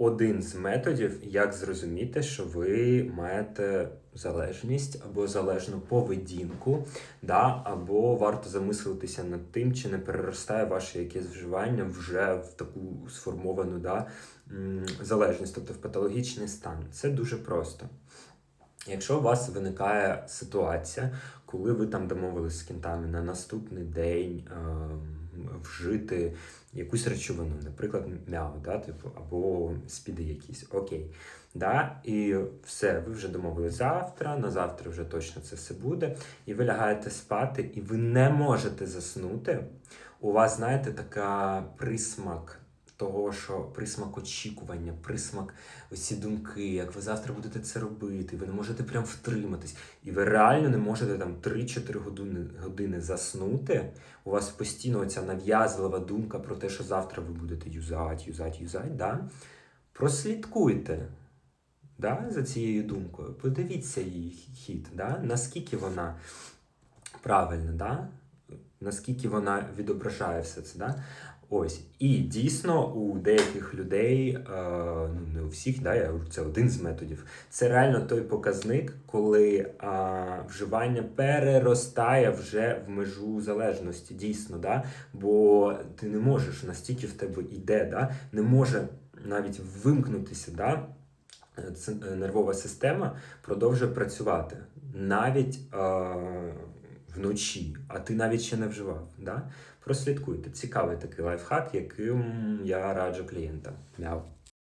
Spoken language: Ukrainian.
один з методів, як зрозуміти, що ви маєте залежність або залежну поведінку, да, або варто замислитися над тим, чи не переростає ваше якесь вживання вже в таку сформовану да, залежність, тобто в патологічний стан. Це дуже просто. Якщо у вас виникає ситуація, коли ви там домовились з кінтами на наступний день ем, вжити якусь речовину, наприклад, мяу, да, типу, або спіди якісь, окей. Да? І все, ви вже домовили завтра, на завтра вже точно це все буде. І ви лягаєте спати, і ви не можете заснути. У вас, знаєте, така присмак того, що присмак очікування, присмак оці думки, як ви завтра будете це робити, ви не можете прям втриматись, і ви реально не можете там 3-4 години, години заснути. У вас постійно ця нав'язлива думка про те, що завтра ви будете юзати, юзати, юзати, да? прослідкуйте да, за цією думкою, подивіться її хід, да? наскільки вона правильна, да? наскільки вона відображає все це. Да? Ось. І дійсно у деяких людей, е, ну не у всіх, да, я це один з методів. Це реально той показник, коли е, вживання переростає вже в межу залежності, дійсно, да? бо ти не можеш настільки в тебе йде, да? не може навіть вимкнутися. Да? Е, Нервова система продовжує працювати навіть е, вночі, а ти навіть ще не вживав. Да? Прослідкуйте. Цікавий такий лайфхак, яким я раджу клієнтам. Мяу.